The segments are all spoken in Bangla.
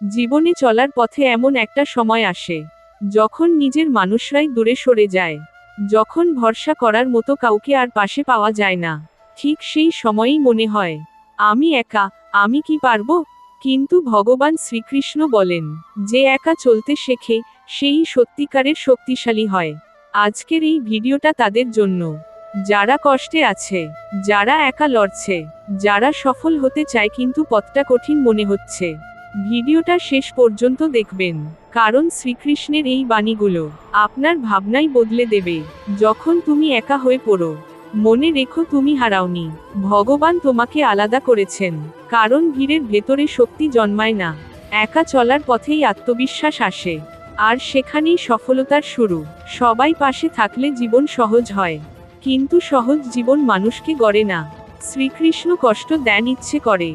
জীবনে চলার পথে এমন একটা সময় আসে, যখন নিজের মানুষরাই দূরে সরে যায়, যখন ভরসা করার মতো কাউকে আর পাশে পাওয়া যায় না। ঠিক সেই সময়ই মনে হয়, আমি একা, আমি কি পারব? কিন্তু ভগবান শ্রীকৃষ্ণ বলেন, যে একা চলতে শেখে, সেই সত্যিকারের শক্তিশালী হয়। আজকের এই ভিডিওটা তাদের জন্য। যারা কষ্টে আছে, যারা একা লড়ছে, যারা সফল হতে চায় কিন্তু পথটা কঠিন মনে হচ্ছে। ভিডিওটা শেষ পর্যন্ত দেখবেন, কারণ শ্রীকৃষ্ণের এই বাণীগুলো আপনার ভাবনাই বদলে দেবে। যখন তুমি একা হয়ে পড়ো, মনে রেখো তুমি হারাওনি, ভগবান তোমাকে আলাদা করেছেন, কারণ ভিড়ের ভেতরে শক্তি জন্মায় না, একা চলার পথেই আত্মবিশ্বাস আসে, আর সেখানেই সফলতার শুরু। সবাই পাশে থাকলে জীবন সহজ হয়, কিন্তু সহজ জীবন মানুষকে গড়ে না। শ্রীকৃষ্ণ কষ্ট দেন ইচ্ছে করে।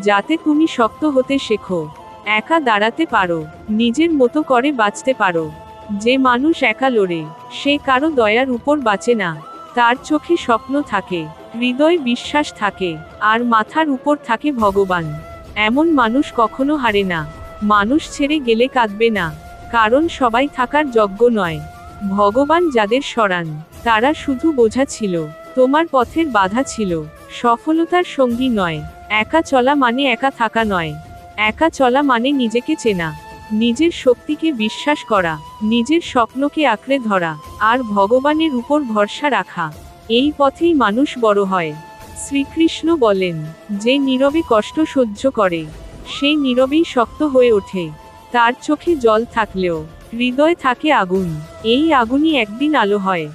যাতে তুমি শক্ত হতে শেখো। একা দাঁড়াতে পারো। নিজের মতো করে বাঁচতে পারো। যে মানুষ একা লড়ে, সে কারও দয়ার উপর বাঁচে না। তার চোখে স্বপ্ন থাকে, হৃদয় বিশ্বাস থাকে, আর মাথার উপর থাকে ভগবান। এমন মানুষ কখনো হারে না। মানুষ ছেড়ে গেলে কাঁদবে না। কারণ সবাই থাকার যোগ্য নয়। ভগবান যাদের সরান তারা শুধু বোঝা ছিল, তোমার পথের বাধা ছিল, সফলতার সঙ্গী নয়। একা চলা মানে একা থাকা নয়। একা চলা মানে নিজেকে চেনা, নিজের শক্তিকে বিশ্বাস করা, নিজের স্বপ্নকে আঁকড়ে ধরা, আর ভগবানের উপর ভরসা রাখা। এই পথেই মানুষ বড় হয়। শ্রীকৃষ্ণ বলেন, যে নীরবে কষ্ট সহ্য করে সেই নীরবেই শক্ত হয়ে ওঠে। তার চোখে জল থাকলেও হৃদয় থাকে আগুন। এই আগুনই একদিন আলো হয়।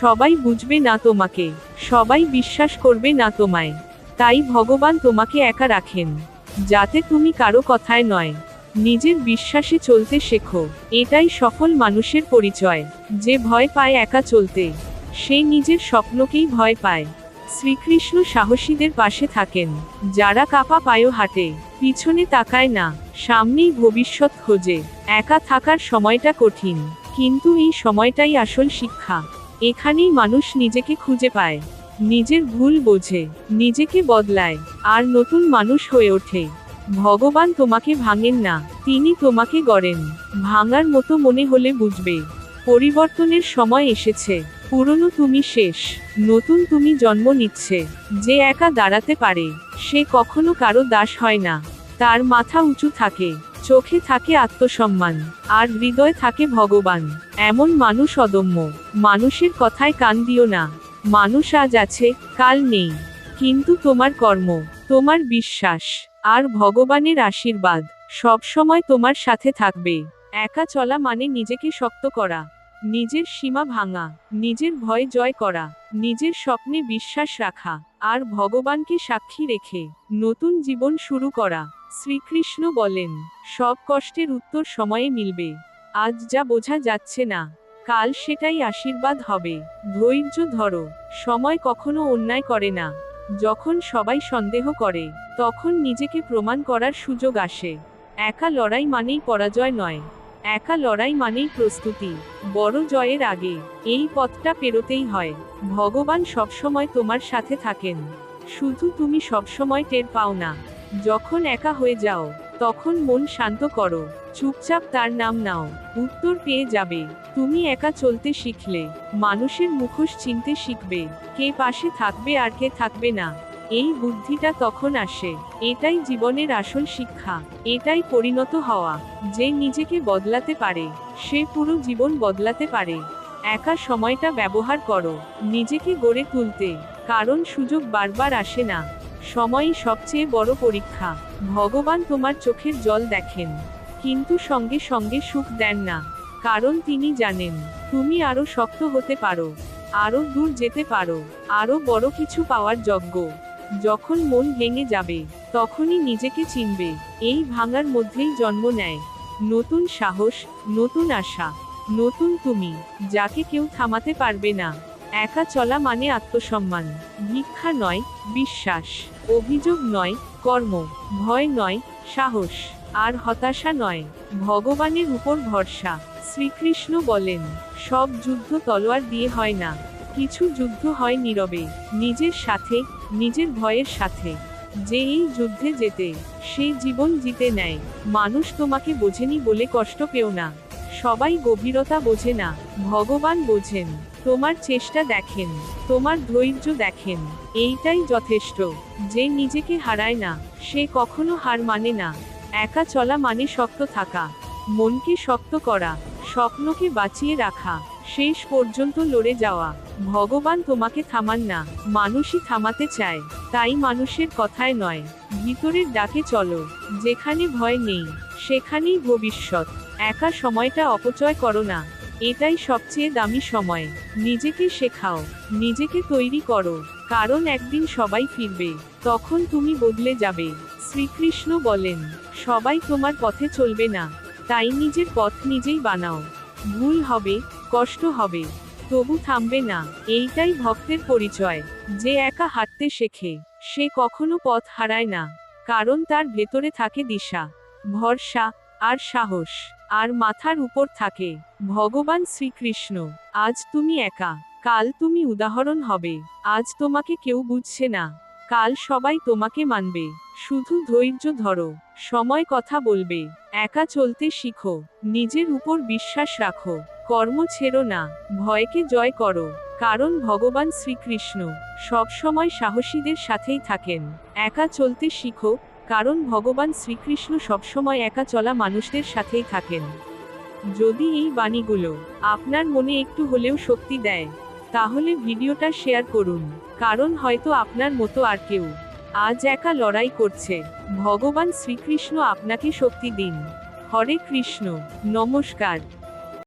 সবাই বুঝবে না তোমাকে, সবাই বিশ্বাস করবে না তোমায়। তাই ভগবান তোমাকে একা রাখেন, যাতে তুমি কারও কথায় নয়। নিজের বিশ্বাসে চলতে শেখো, এটাই সফল মানুষের পরিচয়, যে ভয় পায় একা চলতে। সে নিজের স্বপ্নকেই ভয় পায়। শ্রীকৃষ্ণ সাহসীদের পাশে থাকেন, যারা কাপা পায়ও হাঁটে, পিছনে তাকায় না, সামনেই ভবিষ্যৎ খোঁজে। একা থাকার সময়টা কঠিন, কিন্তু এই সময়টাই আসল শিক্ষা। এখানেই মানুষ নিজেকে খুঁজে পায়। নিজের ভুল বোঝে, নিজেকে বদলায়, আর নতুন মানুষ হয়ে ওঠে। ভগবান তোমাকে ভাঙেন না, তিনি তোমাকে গড়েন। ভাঙার মতো মনে হলে বুঝবে। পরিবর্তনের সময় এসেছে, পুরনো তুমি শেষ, নতুন তুমি জন্ম নিচ্ছে। যে একা দাঁড়াতে পারে, সে কখনো কারও দাস হয় না। তার মাথা উঁচু থাকে, চোখে থাকে আত্মসম্মান, আর হৃদয় থাকে ভগবান। এমন মানুষ অদম্য, মানুষের কথায় কান দিও না। মানুষ আজ আছে, কাল নেই। কিন্তু তোমার কর্ম, তোমার বিশ্বাস, আর ভগবানের আশীর্বাদ, সব সময় তোমার সাথে থাকবে। একা চলা মানে নিজেকে শক্ত করা, নিজের সীমা ভাঙা, নিজের ভয় জয় করা, নিজের স্বপ্নে বিশ্বাস রাখা, আর ভগবানকে সাক্ষী রেখে নতুন জীবন শুরু করা। শ্রীকৃষ্ণ বলেন, সব কষ্টের উত্তর সময়ে মিলবে। আজ যা বোঝা যাচ্ছে না কাল সেটাই আশীর্বাদ হবে। ধৈর্য ধরো, সময় কখনো অন্যায় করে না। যখন সবাই সন্দেহ করে, তখন নিজেকে প্রমাণ করার সুযোগ আসে। একা লড়াই মানেই পরাজয় নয়। একা লড়াই মানেই প্রস্তুতি। বড় জয়ের আগে, এই পথটা পেরোতেই হয়। ভগবান সবসময় তোমার সাথে থাকেন। শুধু তুমি সবসময় টের পাও না। যখন একা হয়ে যাও, তখন মন শান্ত করো। চুপচাপ তার নাম নাও। উত্তর পেয়ে যাবে। তুমি একা চলতে শিখলে। মানুষের মুখোশ চিনতে শিখবে। কে পাশে থাকবে আর কে থাকবে না। এই বুদ্ধিটা তখন আসে। এটাই জীবনের আসল শিক্ষা। এটাই পরিণত হওয়া। যে নিজেকে বদলাতে পারে, সে পুরো জীবন বদলাতে পারে। একা সময়টা ব্যবহার করো। নিজেকে গড়ে তুলতে। কারণ সুযোগ বারবার আসে না। সময়ই সবচেয়ে বড় পরীক্ষা। ভগবান তোমার চোখের জল দেখেন। কিন্তু সঙ্গে সঙ্গে সুখ দেন না। কারণ তিনি জানেন, তুমি আরও শক্ত হতে পারো, আরও দূর যেতে পারো, আরও বড় কিছু পাওয়ার যোগ্য। যখন মন ভেঙে যাবে, তখনই নিজেকে চিনবে, এই ভাঙার মধ্যেই জন্ম নেয়। নতুন সাহস, নতুন আশা, নতুন তুমি, যাকে কেউ থামাতে পারবে না। একা চলা মানে আত্মসম্মান। ভিক্ষা নয়, বিশ্বাস। অভিযোগ নয়, কর্ম। ভয় নয়, সাহস। আর হতাশা নয়, ভগবানের উপর ভরসা। শ্রীকৃষ্ণ বলেন, সব যুদ্ধ তলোয়ার দিয়ে হয় না, কিছু যুদ্ধ হয় নীরবে, নিজের সাথে, নিজের ভয়ের সাথে। যে এই যুদ্ধে যেতে সে জীবন জিতে নেয়। মানুষ তোমাকে বোঝেনি বলে কষ্ট পেও না। সবাই গভীরতা বোঝে না, ভগবান বোঝেন, তোমার চেষ্টা দেখেন, তোমার ধৈর্য দেখেন। এইটাই যথেষ্ট, যে নিজেকে হারায় না, সে কখনো হার মানে না। একা চলা মানে শক্ত থাকা। মনকে শক্ত করা, স্বপ্নকে বাঁচিয়ে রাখা, শেষ পর্যন্ত লড়ে যাওয়া। ভগবান তোমাকে থামান না, মানুষই থামাতে চায়। তাই মানুষের কথায় নয়, ভিতরের ডাকে চলো, যেখানে ভয় নেই, সেখানেই ভবিষ্যৎ। একা সময়টা অপচয় করো না, এটাই সবচেয়ে দামি সময়। নিজেকে শেখাও, নিজেকে তৈরি করো, কারণ একদিন সবাই ফিরবে, তখন তুমি বদলে যাবে। শ্রীকৃষ্ণ বলেন সবাই তোমার পথে চলবে না। তাই নিজের পথ নিজেই বানাও। ভুল হবে, কষ্ট হবে, তবু থামবে না। এইটাই ভক্তের পরিচয়, যে একা হাঁটতে শেখে। সে কখনো পথ হারায় না, কারণ তার ভেতরে থাকে দিশা, ভরসা, আর সাহস, আর মাথার উপর থাকে, ভগবান শ্রীকৃষ্ণ। আজ তুমি একা, কাল তুমি উদাহরণ হবে। আজ তোমাকে কেউ বুঝছে না। কাল সবাই তোমাকে মানবে। শুধু ধৈর্য ধরো, সময় কথা বলবে, একা চলতে শিখো, নিজের উপর বিশ্বাস রাখো, কর্ম ছেড়ো না, ভয়কে জয় করো, কারণ ভগবান শ্রীকৃষ্ণ, সবসময় সাহসীদের সাথেই থাকেন। একা চলতে শিখো, কারণ ভগবান শ্রীকৃষ্ণ সবসময় একা চলা মানুষদের সাথেই থাকেন। যদি এই বাণীগুলো আপনার মনে একটু হলেও শক্তি দেয় তাহলে ভিডিওটা শেয়ার করুন, কারণ হয়তো আপনার মতো আর কেউ আজ একা লড়াই করছে। ভগবান শ্রীকৃষ্ণ আপনাকে শক্তি দিন। হরে কৃষ্ণ, নমস্কার।